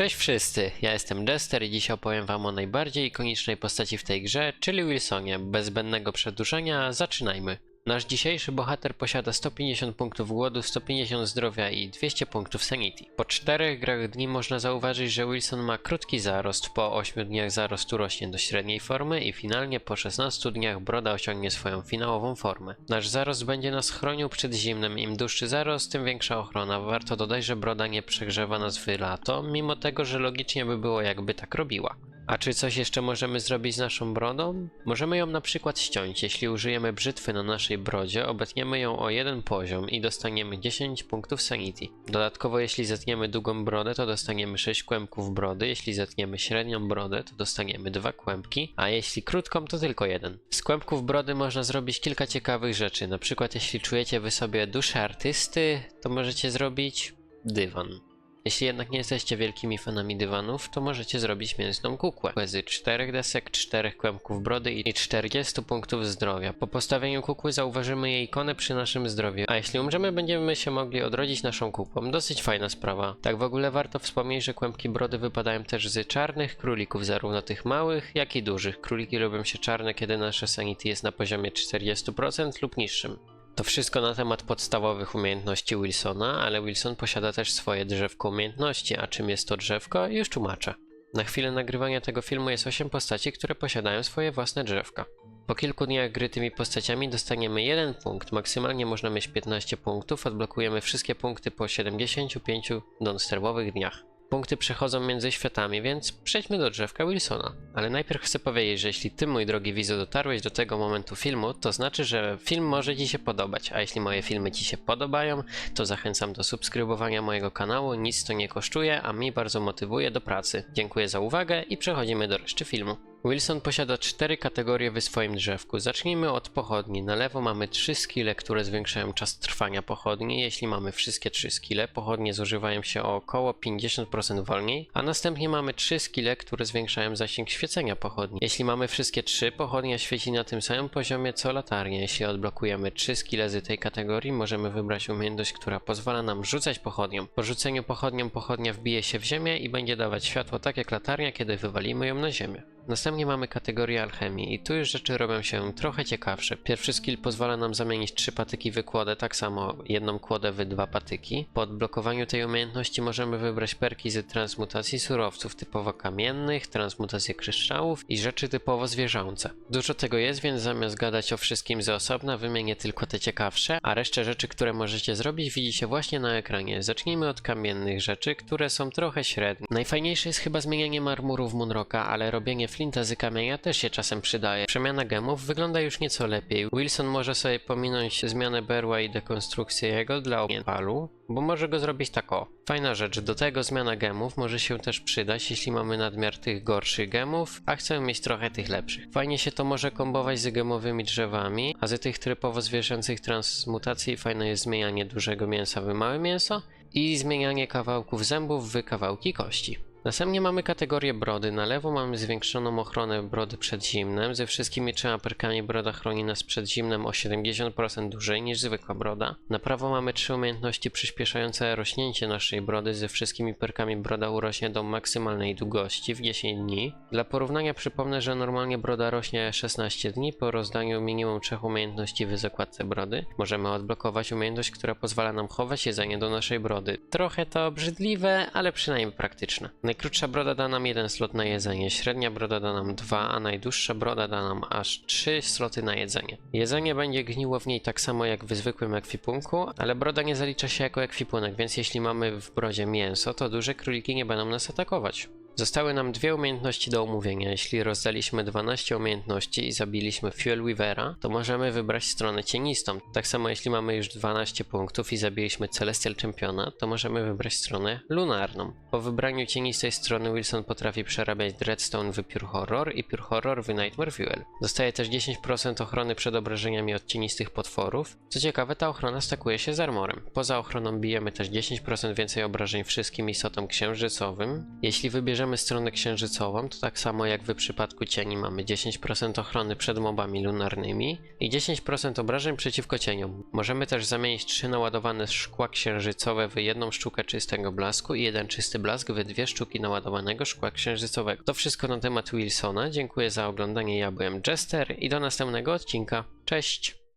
Cześć wszyscy, ja jestem Jester i dziś opowiem wam o najbardziej ikonicznej postaci w tej grze, czyli Wilsonie. Bez zbędnego przedłużenia, zaczynajmy. Nasz dzisiejszy bohater posiada 150 punktów głodu, 150 zdrowia i 200 punktów sanity. Po czterech grach dni można zauważyć, że Wilson ma krótki zarost, po 8 dniach zarostu rośnie do średniej formy i finalnie po 16 dniach broda osiągnie swoją finałową formę. Nasz zarost będzie nas chronił przed zimnem, im dłuższy zarost, tym większa ochrona. Warto dodać, że broda nie przegrzewa nas w lato, mimo tego, że logicznie by było jakby tak robiła. A czy coś jeszcze możemy zrobić z naszą brodą? Możemy ją na przykład ściąć. Jeśli użyjemy brzytwy na naszej brodzie, obetniemy ją o jeden poziom i dostaniemy 10 punktów sanity. Dodatkowo jeśli zetniemy długą brodę, to dostaniemy 6 kłębków brody, jeśli zetniemy średnią brodę, to dostaniemy 2 kłębki, a jeśli krótką, to tylko jeden. Z kłębków brody można zrobić kilka ciekawych rzeczy, na przykład jeśli czujecie wy sobie duszę artysty, to możecie zrobić dywan. Jeśli jednak nie jesteście wielkimi fanami dywanów, to możecie zrobić mięsną kukłę z 4 desek, 4 kłębków brody i 40 punktów zdrowia. Po postawieniu kukły zauważymy jej ikonę przy naszym zdrowiu, a jeśli umrzemy, będziemy się mogli odrodzić naszą kukłą. Dosyć fajna sprawa. Tak w ogóle warto wspomnieć, że kłębki brody wypadają też z czarnych królików, zarówno tych małych, jak i dużych. Króliki robią się czarne, kiedy nasze sanity jest na poziomie 40% lub niższym. To wszystko na temat podstawowych umiejętności Wilsona, ale Wilson posiada też swoje drzewko umiejętności, a czym jest to drzewko, już tłumaczę. Na chwilę nagrywania tego filmu jest 8 postaci, które posiadają swoje własne drzewka. Po kilku dniach gry tymi postaciami dostaniemy 1 punkt, maksymalnie można mieć 15 punktów, odblokujemy wszystkie punkty po 75 non-sterowych dniach. Punkty przechodzą między światami, więc przejdźmy do drzewka Wilsona. Ale najpierw chcę powiedzieć, że jeśli ty, mój drogi widzu, dotarłeś do tego momentu filmu, to znaczy, że film może ci się podobać, a jeśli moje filmy ci się podobają, to zachęcam do subskrybowania mojego kanału, nic to nie kosztuje, a mi bardzo motywuje do pracy. Dziękuję za uwagę i przechodzimy do reszty filmu. Wilson posiada cztery kategorie w swoim drzewku. Zacznijmy od pochodni. Na lewo mamy trzy skille, które zwiększają czas trwania pochodni. Jeśli mamy wszystkie trzy skille, pochodnie zużywają się o około 50% wolniej, a następnie mamy trzy skille, które zwiększają zasięg świecenia pochodni. Jeśli mamy wszystkie trzy, pochodnia świeci na tym samym poziomie co latarnia. Jeśli odblokujemy trzy skille z tej kategorii, możemy wybrać umiejętność, która pozwala nam rzucać pochodnią. Po rzuceniu pochodnią pochodnia wbije się w ziemię i będzie dawać światło tak jak latarnia, kiedy wywalimy ją na ziemię. Następnie mamy kategorię alchemii i tu już rzeczy robią się trochę ciekawsze. Pierwszy skill pozwala nam zamienić trzy patyki w kłodę, tak samo jedną kłodę w dwa patyki. Po odblokowaniu tej umiejętności możemy wybrać perki z transmutacji surowców typowo kamiennych, transmutację kryształów i rzeczy typowo zwierzęce. Dużo tego jest, więc zamiast gadać o wszystkim z osobna, wymienię tylko te ciekawsze, a resztę rzeczy, które możecie zrobić widzicie właśnie na ekranie. Zacznijmy od kamiennych rzeczy, które są trochę średnie. Najfajniejsze jest chyba zmienianie marmuru w Munroka, ale robienie flinta z kamienia też się czasem przydaje. Przemiana gemów wygląda już nieco lepiej. Wilson może sobie pominąć zmianę berła i dekonstrukcję jego dla opalu, bo może go zrobić tak o. Fajna rzecz, do tego zmiana gemów może się też przydać, jeśli mamy nadmiar tych gorszych gemów, a chcemy mieć trochę tych lepszych. Fajnie się to może kombować z gemowymi drzewami, a z tych typowo zwierzęcych transmutacji fajne jest zmienianie dużego mięsa w małe mięso i zmienianie kawałków zębów w kawałki kości. Następnie mamy kategorię brody. Na lewo mamy zwiększoną ochronę brody przed zimnem. Ze wszystkimi trzema perkami broda chroni nas przed zimnem o 70% dłużej niż zwykła broda. Na prawo mamy trzy umiejętności przyspieszające rośnięcie naszej brody. Ze wszystkimi perkami broda urośnie do maksymalnej długości w 10 dni. Dla porównania przypomnę, że normalnie broda rośnie 16 dni. Po rozdaniu minimum trzech umiejętności w zakładce brody możemy odblokować umiejętność, która pozwala nam chować jedzenie do naszej brody. Trochę to obrzydliwe, ale przynajmniej praktyczne. Najkrótsza broda da nam jeden slot na jedzenie, średnia broda da nam dwa, a najdłuższa broda da nam aż trzy sloty na jedzenie. Jedzenie będzie gniło w niej tak samo jak w zwykłym ekwipunku, ale broda nie zalicza się jako ekwipunek, więc jeśli mamy w brodzie mięso, to duże króliki nie będą nas atakować. Zostały nam dwie umiejętności do omówienia. Jeśli rozdaliśmy 12 umiejętności i zabiliśmy Fuel Weavera, to możemy wybrać stronę cienistą. Tak samo jeśli mamy już 12 punktów i zabiliśmy Celestial Championa, to możemy wybrać stronę lunarną. Po wybraniu cienistej strony Wilson potrafi przerabiać Dreadstone w Pure Horror i Pure Horror w Nightmare Fuel. Dostaje też 10% ochrony przed obrażeniami od cienistych potworów. Co ciekawe, ta ochrona stakuje się z armorem. Poza ochroną bijemy też 10% więcej obrażeń wszystkim istotom księżycowym. Jeśli wybierzemy wybieramy stronę księżycową, to tak samo jak w przypadku cieni mamy 10% ochrony przed mobami lunarnymi i 10% obrażeń przeciwko cieniom. Możemy też zamienić trzy naładowane szkła księżycowe w jedną sztukę czystego blasku i jeden czysty blask w dwie sztuki naładowanego szkła księżycowego. To wszystko na temat Wilsona. Dziękuję za oglądanie. Ja byłem Jester i do następnego odcinka. Cześć!